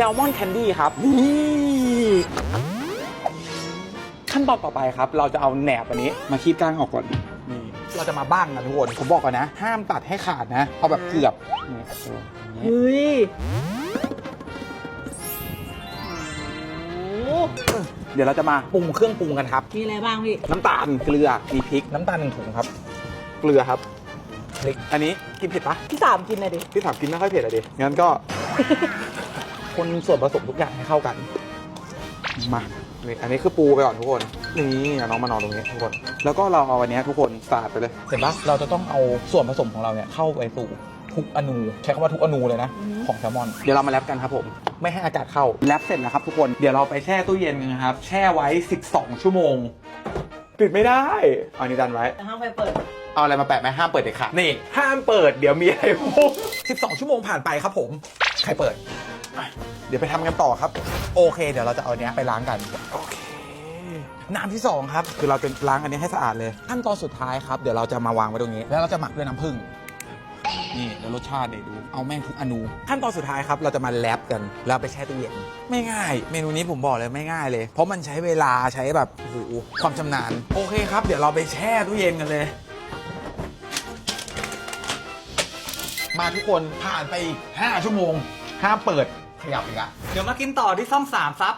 ซลมอนแคนดี้ครับนี่ขั้นตอนต่อไปครับ เราจะเอาแหนบอันนี้มาคีบก้างออกก่อนนี่เราจะมาบ้างนะทุกคนผมบอกก่อนนะ ห้ามตัดให้ขาดนะ เอาแบบเกือบนี่เอออย่างนี้เฮ้ยเดี๋ยวเราจะมาปรุงเครื่องปรุงกันครับ มีอะไรบ้างพี่ น้ำตาลเกลือมีพริก น้ำตาลหนึ่งถุงครับ เกลือครับพริกอันนี้กินเผ็ดปะพี่สามกินเลยดิ พี่ถามกินไม่ค่อยเผ็ดอะดิ งั้นก็ คนส่วนผสมทุกอย่างให้เข้ากัน มานี่อันนี้คือปูไปก่อนทุกคน นี่เอาน้องมานอนตรงนี้ทุกคน แล้วก็เราเอาอันเนี้ยทุกคนสาดไปเลย เห็นปะเราจะต้องเอาส่วนผสมของเราเนี่ยเข้าไปสู่ทุกอนูใช้คำว่าทุกอนูเลยนะอือฮึของแซลมอน เดี๋ยวเรามาแรปกันครับผม ไม่ให้อากาศเข้าแรปเสร็จแล้วครับทุกคน เดี๋ยวเราไปแช่ตู้เย็นกันนะครับ แช่ไว้ 12 ชั่วโมง ปิดไม่ได้ เอาอันนี้ดันไว้ แต่ห้ามไฟเปิด เอาอะไรมาแปะไหมห้ามเปิดเด็ดขาดนี่ ห้ามเปิด เดี๋ยวมีอะไรพุ่ง12 ชั่วโมงผ่านไปครับผม ใครเปิดอะเดี๋ยวไปทำกันต่อครับ โอเค เดี๋ยวเราจะเอาอันเนี้ยไปล้างกัน โอเค น้ำที่ 2 ครับ คือเราจะล้างอันนี้ให้สะอาดเลย ขั้นตอนสุดท้ายครับ เดี๋ยวเราจะมาวางไว้ตรงนี้ แล้วเราจะหมักด้วยน้ำผึ้ง นี่เดี๋ยวรสชาติเดี๋ยวดู เอาแม่งทุกอนู ขั้นตอนสุดท้ายครับ เราจะมาแรปกันแล้วไปแช่ตู้เย็น ไม่ง่าย เมนูนี้ผมบอกเลยไม่ง่ายเลย เพราะมันใช้เวลาใช้แบบโอ้โหความชำนาญ โอเคครับ เดี๋ยวเราไปแช่ตู้เย็นกันเลย มาทุกคนผ่านไปอีก5ชั่วโมง ห้ามเปิดขยับอีกอะเดี๋ยวมากินต่อที่ซ่อมสามซับ